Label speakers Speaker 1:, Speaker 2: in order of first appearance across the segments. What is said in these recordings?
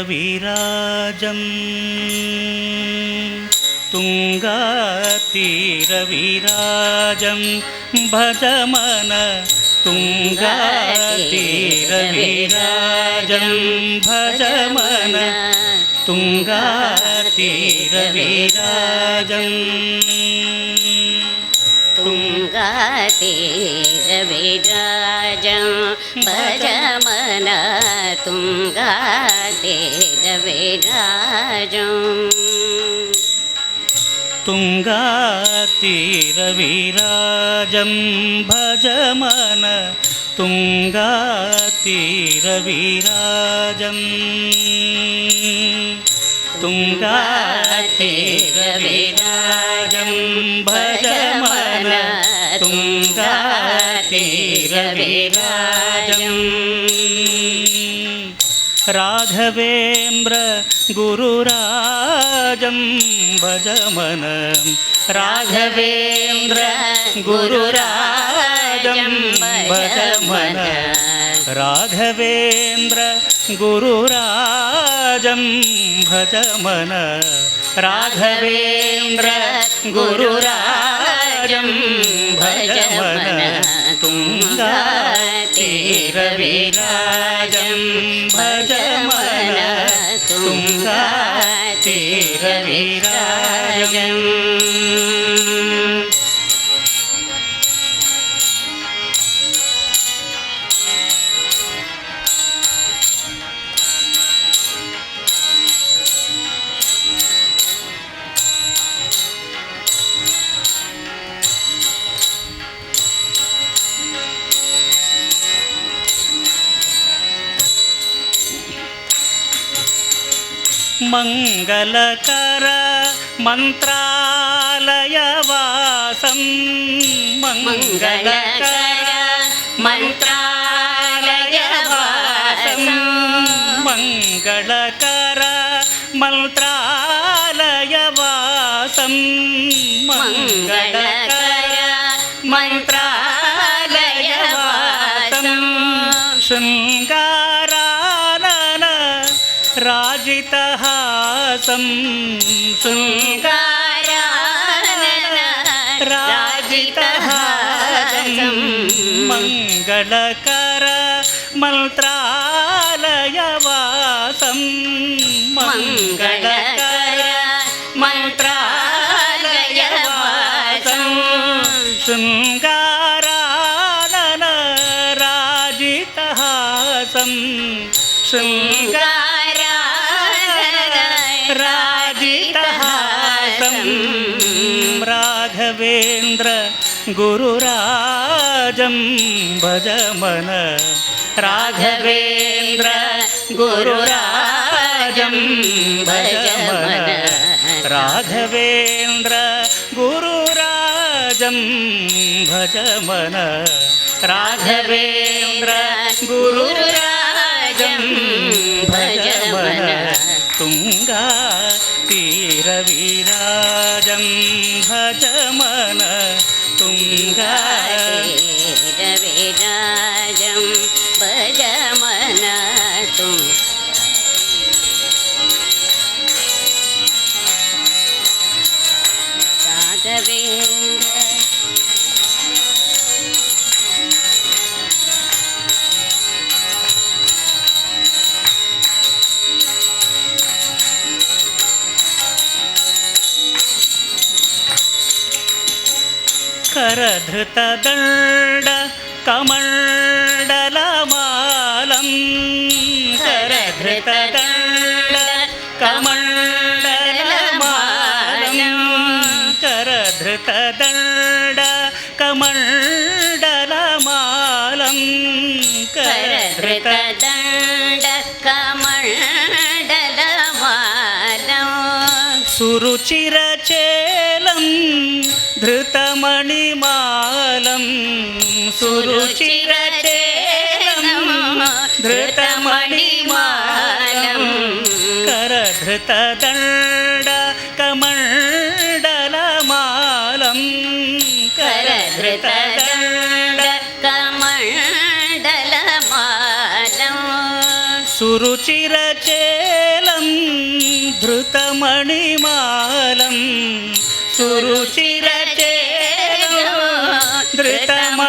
Speaker 1: തുംഗാതീരവിരാജം തുംഗാതീരവിരാജം ഭജമന തുംഗാതീരവിരാജം ഭജമന तुङ्गातीरविराजम्।
Speaker 2: तुङ्गातीरविराजं भज मन तुङ्गातीरविराजम्
Speaker 1: तुङ्गातीरविराजं भज मन तुङ्गातीरविराजम् तुङ्गातीरविराजं भज मन तुङ्गातीरविराजम् राघवेन्द्र गुरुराजं भज मन राघवेन्द्र गुरुराजं भज मन राघवेन्द्र गुरुराजं भज मन। राघवेन्द्र गुरुराजं भज मन। तुङ्गातीरविराजं भज मन। तुङ्गातीरविराजम्। మంగళకర మంత్రాలయవాసం. మంగళకర మంత్రాలయవాసం. మంగళకర మంత్రాలయవాసం. మంగళకర మంత్రాలయవాసం. శృంగారాన రాజిత സം രാജിതഹാരം മംഗളകര മന്ത്രാലയവാസം മംഗളകര മന്ത്രാലയവാസം ശൃംഗാരാനന രാജിതഹാസം ശൃംഗാര राघवेन्द्र गुरुराजं भज मन। राघवेन्द्र गुरुराजं भज मन। राघवेन्द्र गुरुराजं भज मन। राघवेन्द्र गुरुराजं भज मन। तुङ्गा
Speaker 2: ಗಂಧಜಮನ ತುಂಗ
Speaker 1: करधृतदण्ड कमण्डलमालं करधृतदण्ड कमण्डलमालं करधृतदण्ड कमण्डलमालं करधृत
Speaker 2: करधृतदण्डकमण्डलमालम्
Speaker 1: सुरुचिरचेलं ധൃതമണിമാലം സുരുചിരചേലം ധൃതമണിമാലം കരധൃതദണ്ഡ കമണ്ഡലമാലം
Speaker 2: കരധൃതദണ്ഡ കമണ്ഡലമാലം
Speaker 1: സുരുചിരചേലം ധൃതമണിമാലം सुरुचिरचेलं धृतमणिमालं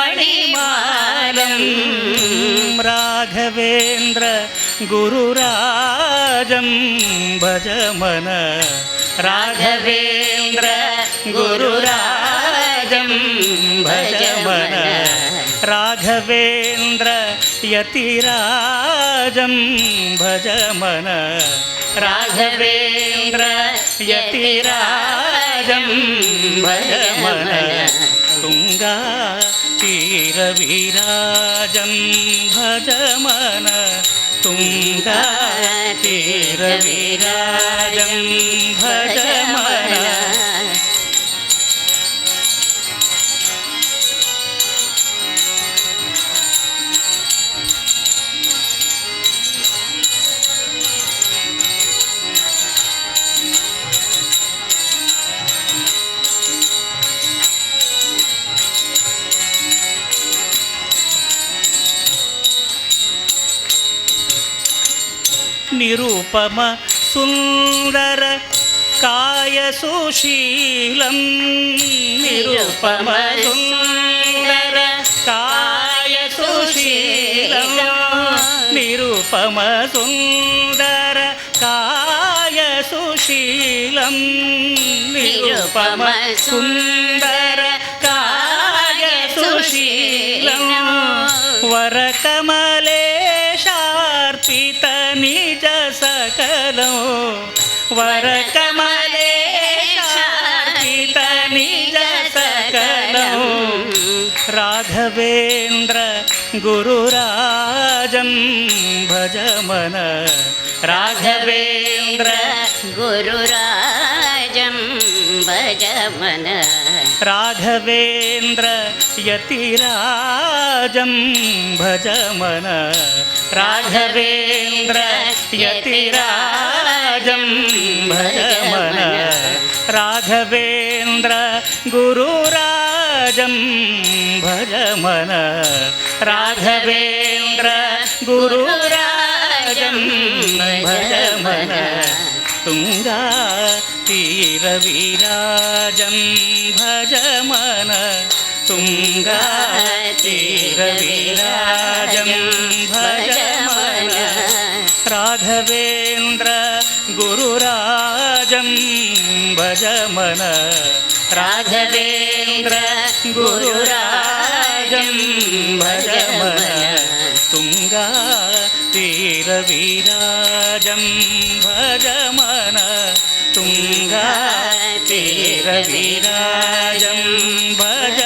Speaker 1: राघवेन्द्र गुरुराजं भज मन। राघवेन्द्र गुरुराजं भज मन। राघवेन्द्र यतिराजं भज मन। राघवेन्द्र ஜம்பயமன துங்கா தீர விராஜம் பஜமன துங்கா தீர விராஜம் பஜமன నిరుపమ సుందర కాయ సుశీలం నిరుపమ సుందర కాయ సుశీలం నిరుపమ సుందర కాయ సుశీలం నిరుపమ సుందర కాయ సుశీలం వరకమలే वरकमलेशार्पित निज सकलो। वरकमलेशार्पित निज सकलो। राघवेन्द्र गुरुराजं भज मन। राघवेन्द्र
Speaker 2: गुरुराजं भज मन।
Speaker 1: राघवेन्द्र यतिराजं भज मन। राघवेन्द्र यतिराजं भज मन। राघवेन्द्र गुरुराजं भज मन। राघवेन्द्र गुरुराजं भज मन। तुङ्गा तीरविराजं भज मन। तुङ्गा तीरविराजं भज मन राघवेन्द्र गुरुराजं भज मन राघवेन्द्र गुरुराजं भज मन तुङ्गा तीरविराजं भज